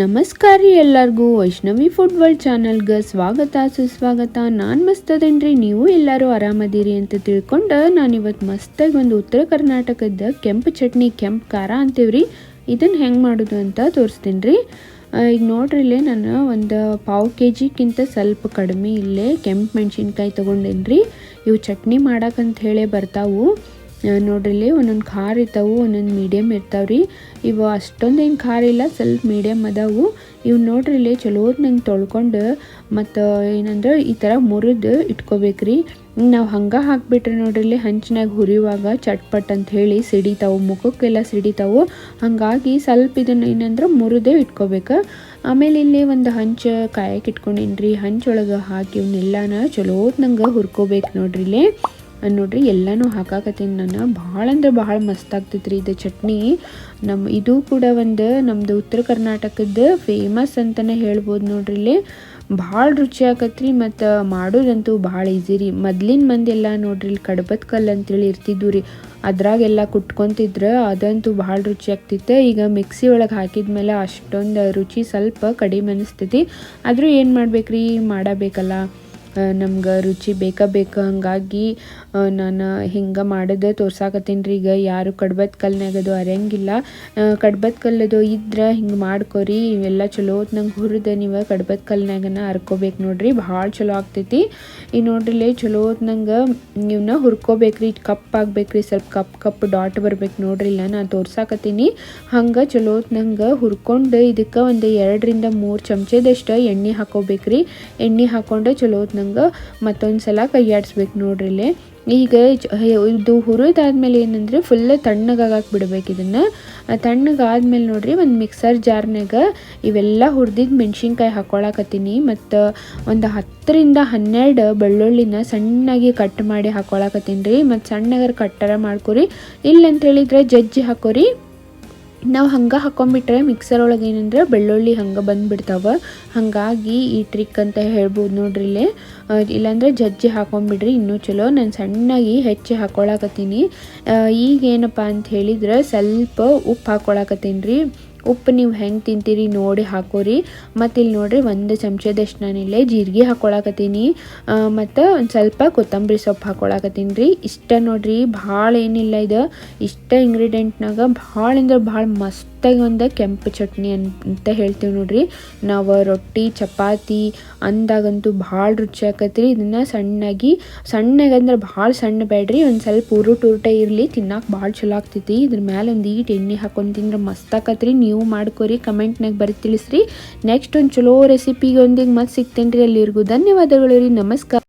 ನಮಸ್ಕಾರ ರೀ ಎಲ್ಲರಿಗೂ. ವೈಷ್ಣವಿ ಫುಡ್ ವರ್ಲ್ಡ್ ಚಾನಲ್ಗೆ ಸ್ವಾಗತ, ಸುಸ್ವಾಗತ. ನಾನು ಮಸ್ತದೇನ್ರಿ, ನೀವು ಎಲ್ಲರೂ ಆರಾಮದಿರಿ ಅಂತ ತಿಳ್ಕೊಂಡು ನಾನು ಇವತ್ತು ಮಸ್ತಾಗಿ ಒಂದು ಉತ್ತರ ಕರ್ನಾಟಕದ ಕೆಂಪು ಚಟ್ನಿ, ಕೆಂಪು ಖಾರ ಅಂತೀವ್ರಿ. ಇದನ್ನು ಹೆಂಗೆ ಮಾಡೋದು ಅಂತ ತೋರಿಸ್ತೀನಿ ರೀ ಈಗ ನೋಡ್ರಿ ಇಲ್ಲೇ ನಾನು ಒಂದು ಪಾವು ಕೆ ಜಿಗಿಂತ ಸ್ವಲ್ಪ ಕಡಿಮೆ ಇಲ್ಲೇ ಕೆಂಪು ಮೆಣಸಿನ್ಕಾಯಿ ತೊಗೊಂಡೇನಿ ರೀ ಇವು ಚಟ್ನಿ ಮಾಡೋಕಂತ ಹೇಳೇ ಬರ್ತಾವು. ಆ, ನೋಡ್ರಿ ಇಲ್ಲಿ ಒಂದೊಂದು ಖಾರ ಇರ್ತಾವೆ ಒಂದೊಂದು ಮೀಡಿಯಮ್ ಇರ್ತಾವೆ ರೀ ಇವು ಅಷ್ಟೊಂದೇನು ಖಾರ ಇಲ್ಲ ಸ್ವಲ್ಪ ಮೀಡಿಯಮ್ ಅದಾವು. ಇವು ನೋಡ್ರಿ ಇಲ್ಲಿ ಚಲೋ ನಂಗೆ ತೊಳ್ಕೊಂಡು ಮತ್ತು ಏನಂದ್ರೆ ಈ ಥರ ಮುರಿದು ಇಟ್ಕೋಬೇಕ್ರಿ. ನಾವು ಹಂಗೆ ಹಾಕ್ಬಿಟ್ರೆ ನೋಡ್ರಿ ಇಲ್ಲಿ ಹಂಚಿನಾಗ ಹುರಿಯುವಾಗ ಚಟ್ಪಟ್ ಅಂತ ಹೇಳಿ ಸಿಡಿತಾವು ಮುಖಕ್ಕೆಲ್ಲ ಸಿಡಿತಾವು. ಹಾಗಾಗಿ ಸ್ವಲ್ಪ ಇದನ್ನು ಏನಂದ್ರೆ ಮುರಿದೇ ಇಟ್ಕೋಬೇಕು. ಆಮೇಲೆ ಇಲ್ಲಿ ಒಂದು ಹಂಚು ಕಾಯಕ್ಕೆ ಇಟ್ಕೊಂಡಿನ್ರಿ. ಹಂಚೊಳಗೆ ಹಾಕಿ ಇವನ್ನೆಲ್ಲನ ಚಲೋ ನಂಗೆ ಹುರ್ಕೋಬೇಕು ನೋಡ್ರಿ ಇಲ್ಲಿ ನೋಡ್ರಿ ಎಲ್ಲನೂ ಹಾಕಾಕತ್ತೀನಿ ನಾನು. ಭಾಳ ಅಂದ್ರೆ ಭಾಳ ಮಸ್ತ್ ಆಗ್ತೈತೆ ರೀ ಇದು ಚಟ್ನಿ. ನಮ್ಮ ಇದು ಕೂಡ ಒಂದು ನಮ್ಮದು ಉತ್ತರ ಕರ್ನಾಟಕದ ಫೇಮಸ್ ಅಂತಲೇ ಹೇಳ್ಬೋದು ನೋಡ್ರಿ ಇಲ್ಲಿ. ಭಾಳ ರುಚಿ ಆಕತ್ರಿ ಮತ್ತು ಮಾಡೋದಂತೂ ಭಾಳ ಈಸಿ ರೀ. ಮೊದ್ಲಿನ ಮಂದಿ ಎಲ್ಲ ನೋಡ್ರಿ ಇಲ್ಲಿ ಕಡ್ಬದ ಕಲ್ಲು ಅಂತೇಳಿ ಇರ್ತಿದ್ವು ರೀ. ಅದ್ರಾಗೆಲ್ಲ ಕುಟ್ಕೊತಿದ್ರು ಅದಂತೂ ಭಾಳ ರುಚಿ ಆಗ್ತಿತ್ತು. ಈಗ ಮಿಕ್ಸಿ ಒಳಗೆ ಹಾಕಿದ್ಮೇಲೆ ಅಷ್ಟೊಂದು ರುಚಿ ಸ್ವಲ್ಪ ಕಡಿಮೆ ಅನಿಸ್ತೈತಿ. ಆದರೂ ಏನು ಮಾಡ್ಬೇಕ್ರಿ? ಮಾಡಬೇಕಲ್ಲ. ನಮ್ಗೆ ರುಚಿ ಬೇಕಾ ಬೇಕು ಹಾಗಾಗಿ ನಾನು ಹಿಂಗೆ ಮಾಡೋದು ತೋರ್ಸಾಕತ್ತೀನಿ ರೀ ಈಗ ಯಾರು ಕಡ್ಬತ್ ಕಲ್ನಾಗ ಅದು ಅರಿಯಂಗಿಲ್ಲ. ಕಡ್ಬತ್ ಕಲ್ಲದು ಇದ್ರೆ ಹಿಂಗೆ ಮಾಡ್ಕೊರಿ, ಇವೆಲ್ಲ ಚಲೋ ನಂಗೆ ಹುರಿದು ನೀವು ಕಡ್ಬತ್ ಕಲ್ನಾಗನ ಹರ್ಕೋಬೇಕು ನೋಡ್ರಿ. ಭಾಳ ಚಲೋ ಆಗ್ತೈತಿ. ಈ ನೋಡ್ರಿಲ್ಲೇ ಚಲೋ ನಂಗೆ ಇವನ್ನ ಹುರ್ಕೋಬೇಕ್ರಿ. ಕಪ್ ಆಗ್ಬೇಕ್ರಿ, ಸ್ವಲ್ಪ ಕಪ್ ಕಪ್ ಡಾಟ್ ಬರ್ಬೇಕು ನೋಡ್ರಿ. ಇಲ್ಲ, ನಾನು ತೋರ್ಸಾಕತ್ತೀನಿ. ಹಂಗೆ ಚಲೋ ನಂಗೆ ಹುರ್ಕೊಂಡು ಇದಕ್ಕೆ ಒಂದು ಎರಡರಿಂದ ಮೂರು ಚಮಚದಷ್ಟು ಎಣ್ಣೆ ಹಾಕೋಬೇಕ್ರಿ. ಎಣ್ಣೆ ಹಾಕೊಂಡು ಚಲೋ ನಂಗೆ ಮತ್ತೊಂದು ಸಲ ಕೈಯಾಡಿಸ್ಬೇಕು ನೋಡ್ರಿ ಇಲ್ಲಿ. ಈಗ ಇದು ಹುರಿದಾದ್ಮೇಲೆ ಏನಂದ್ರೆ ಫುಲ್ ತಣ್ಣಗಾಗಕ್ಕೆ ಬಿಡ್ಬೇಕು ಇದನ್ನು. ತಣ್ಣಗಾದ್ಮೇಲೆ ನೋಡ್ರಿ ಒಂದು ಮಿಕ್ಸರ್ ಜಾರ್ನಾಗ ಇವೆಲ್ಲ ಹುರಿದಿದ್ದು ಮೆಣಸಿನ್ಕಾಯಿ ಹಾಕೊಳಕತ್ತೀನಿ ಮತ್ತು ಒಂದು ಹತ್ತರಿಂದ ಹನ್ನೆರಡು ಬೆಳ್ಳುಳ್ಳಿನ ಸಣ್ಣಾಗಿ ಕಟ್ ಮಾಡಿ ಹಾಕೊಳಕತ್ತೀನಿ ರೀ. ಮತ್ತು ಸಣ್ಣಗಾರ ಕಟ್ಟರ ಮಾಡ್ಕೊರಿ. ಇಲ್ಲ ಅಂತ ಹೇಳಿದ್ರೆ ಜಜ್ಜಿ ಹಾಕೋರಿ. ನಾವು ಹಂಗೆ ಹಾಕೊಂಡ್ಬಿಟ್ರೆ ಮಿಕ್ಸರ್ ಒಳಗೆ ಏನಂದ್ರೆ ಬೆಳ್ಳುಳ್ಳಿ ಹಂಗೆ ಬಂದುಬಿಡ್ತಾವೆ. ಹಾಗಾಗಿ ಈ ಟ್ರಿಕ್ ಅಂತ ಹೇಳ್ಬೋದು ನೋಡ್ರಿ ಇಲ್ಲಿ. ಇಲ್ಲಾಂದರೆ ಜಜ್ಜಿ ಹಾಕೊಂಡ್ಬಿಡ್ರಿ ಇನ್ನೂ ಚಲೋ. ನಾನು ಸಣ್ಣಾಗಿ ಹೆಚ್ಚಿ ಹಾಕೊಳಕತ್ತೀನಿ. ಈಗೇನಪ್ಪ ಅಂತ ಹೇಳಿದ್ರೆ ಸ್ವಲ್ಪ ಉಪ್ಪು ಹಾಕೊಳಕತ್ತೀನಿ ರೀ. ಉಪ್ಪು ನೀವು ಹೆಂಗೆ ತಿಂತೀರಿ ನೋಡಿ ಹಾಕೋರಿ. ಮತ್ತು ಇಲ್ಲಿ ನೋಡಿರಿ ಒಂದು ಚಮಚದಷ್ಟು ನಾನಿಲ್ಲೇ ಜೀರಿಗೆ ಹಾಕೊಳಕತ್ತೀನಿ. ಮತ್ತು ಒಂದು ಸ್ವಲ್ಪ ಕೊತ್ತಂಬರಿ ಸೊಪ್ಪು ಹಾಕೊಳಕತ್ತೀನಿ ರೀ ಇಷ್ಟ ನೋಡಿರಿ ಭಾಳ ಏನಿಲ್ಲ ಇದು. ಇಷ್ಟ ಇಂಗ್ರೀಡಿಯೆಂಟ್ನಾಗ ಭಾಳ ಅಂದ್ರೆ ಭಾಳ ಮಸ್ತಾಗಿ ಒಂದು ಕೆಂಪು ಚಟ್ನಿ ಅಂತ ಹೇಳ್ತೀವಿ ನೋಡ್ರಿ. ನಾವು ರೊಟ್ಟಿ, ಚಪಾತಿ, ಅಂದಾಗಂತೂ ಭಾಳ ರುಚಿ ಆಕತ್ರಿ. ಇದನ್ನು ಸಣ್ಣಾಗಿ, ಸಣ್ಣಗಂದ್ರೆ ಭಾಳ ಸಣ್ಣ ಬೇಡ್ರಿ ಒಂದು ಸ್ವಲ್ಪ ಉರುಟು ಉರುಟ ಇರಲಿ ತಿನ್ನಕ್ಕೆ ಭಾಳ ಚಲೋ ಆಗ್ತೈತಿ. ಇದ್ರ ಮೇಲೆ ಒಂದು ಈಟ್ ಎಣ್ಣೆ ಹಾಕೊಂಡು ತಿಂದ್ರೆ ಮಸ್ತ್ ಆಕತ್ರಿ. ನೀವು ಮಾಡ್ಕೊರಿ, ಕಮೆಂಟ್ನಾಗ ಬರೀ ತಿಳಿಸ್ರಿ. ನೆಕ್ಸ್ಟ್ ಒಂದು ಚಲೋ ರೆಸಿಪಿಗೆ ಒಂದಿಗೆ ಮತ್ತೆ ಸಿಗ್ತೇನೆ ರೀ ಅಲ್ಲಿವರೆಗೂ ಧನ್ಯವಾದಗಳು ರೀ. ನಮಸ್ಕಾರ.